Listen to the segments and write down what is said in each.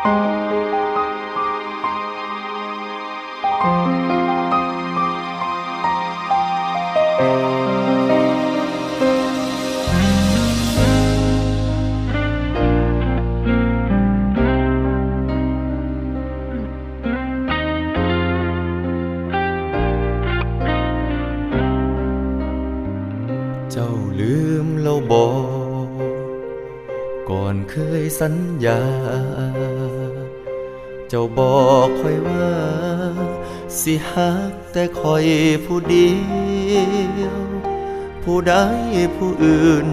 เจ้าลืมเราบอกก่อนเคยสัญญา เจ้าบอกคอยว่า สิหักแต่คอยผู้เดียว ผู้ใดผู้อื่น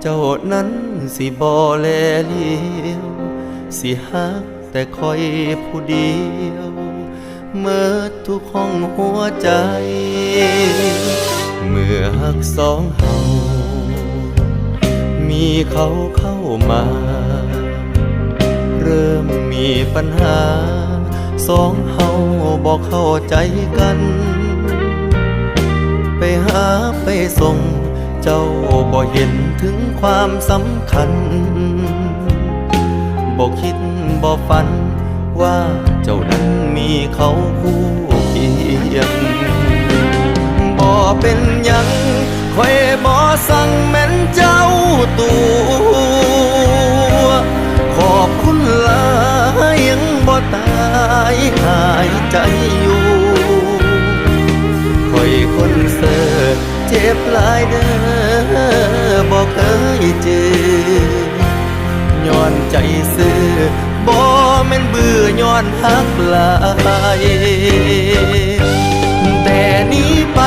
เจ้านั้นสิบ่แลเลียวสิหักแต่คอยผู้เดียวเมื่อทุกห้องหัวใจ เมื่อหักสองเฮามีเขาเข้ามา ริ่มมีปัญหา สองเฮาบอกเข้าใจกัน ไปหาไปส่ง เจ้าบ่เห็นถึงความสำคัญบ่คิดบ่ฝัน ว่าเจ้านั้นมีเขาคู่เคียงบ่เป็นยังคอยบ่สั่งแม่นเจ้าตัว ตายหายใจอยู่คอยคนเสิร์เจ็บหลายเด้อบ่เคยเจอย้อนใจซื้อบ่แม่นเบื่อย้อนหักหลายแต่นี้ไป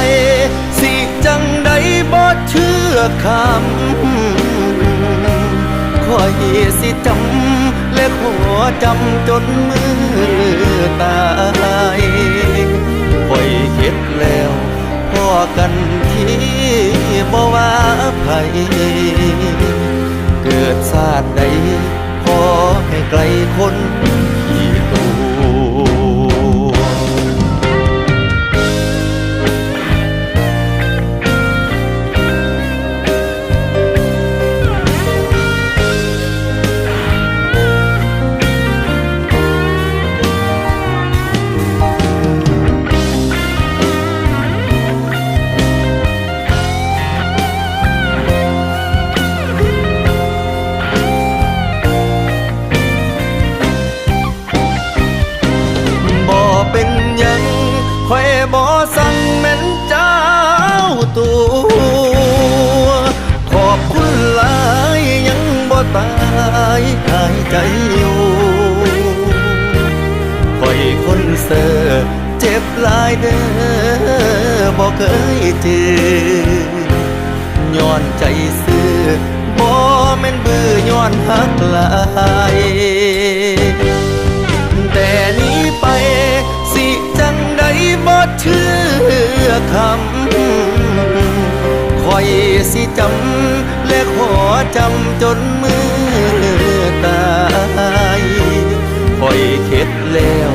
สิจังใดบ่เชื่อคำคอยสิจำ และขอจำจนมือตายคอยเข็ดแล้วพ่อกันที่บ่ว่าไผเกิดชาติใดขอให้ไกลคนที่ตั คนเสอเจ็บลายเด้อบอกเคยเจอย้อนใจซื้อบ่แม่นบื่อย้อนหักลายแต่นี้ไปสิจังใดบ่เชื่อคำคอยสิจำและขอจำจนมือตายคอยเข็ดแล้ว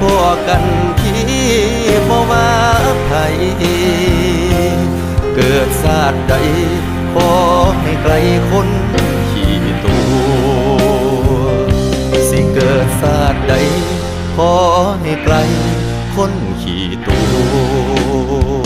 พ่อกันที่บ่ว่าไผเกิดศาสตร์ใดขอให้ไกลคนขี่ตัวสิเกิดศาสตร์ใดขอให้ไกลคนขี่ตัว